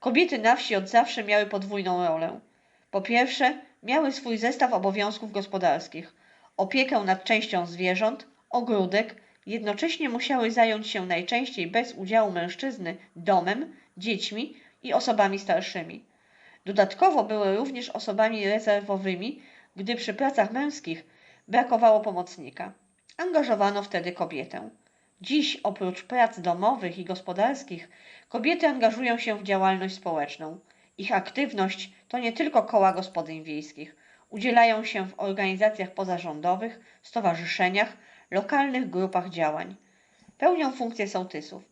Kobiety na wsi od zawsze miały podwójną rolę. Po pierwsze, miały swój zestaw obowiązków gospodarskich, opiekę nad częścią zwierząt, ogródek, jednocześnie musiały zająć się najczęściej bez udziału mężczyzny domem, dziećmi i osobami starszymi. Dodatkowo były również osobami rezerwowymi, gdy przy pracach męskich brakowało pomocnika. Angażowano wtedy kobietę. Dziś, oprócz prac domowych i gospodarskich, kobiety angażują się w działalność społeczną. Ich aktywność to nie tylko koła gospodyń wiejskich. Udzielają się w organizacjach pozarządowych, stowarzyszeniach, lokalnych grupach działań. Pełnią funkcję sołtysów.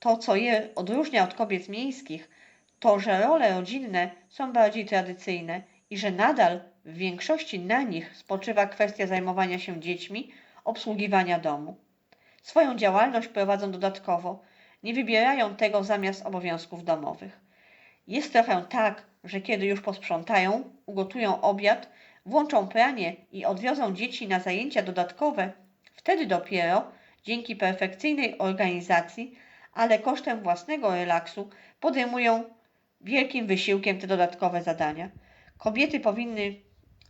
To, co je odróżnia od kobiet miejskich, to, że role rodzinne są bardziej tradycyjne i że nadal w większości na nich spoczywa kwestia zajmowania się dziećmi, obsługiwania domu. Swoją działalność prowadzą dodatkowo, nie wybierają tego zamiast obowiązków domowych. Jest trochę tak, że kiedy już posprzątają, ugotują obiad, włączą pranie i odwiozą dzieci na zajęcia dodatkowe, wtedy dopiero, dzięki perfekcyjnej organizacji, ale kosztem własnego relaksu, podejmują wielkim wysiłkiem te dodatkowe zadania. Kobiety powinny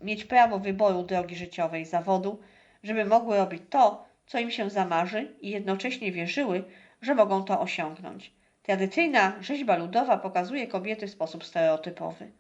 mieć prawo wyboru drogi życiowej, zawodu, żeby mogły robić to, co im się zamarzy i jednocześnie wierzyły, że mogą to osiągnąć. Tradycyjna rzeźba ludowa pokazuje kobiety w sposób stereotypowy.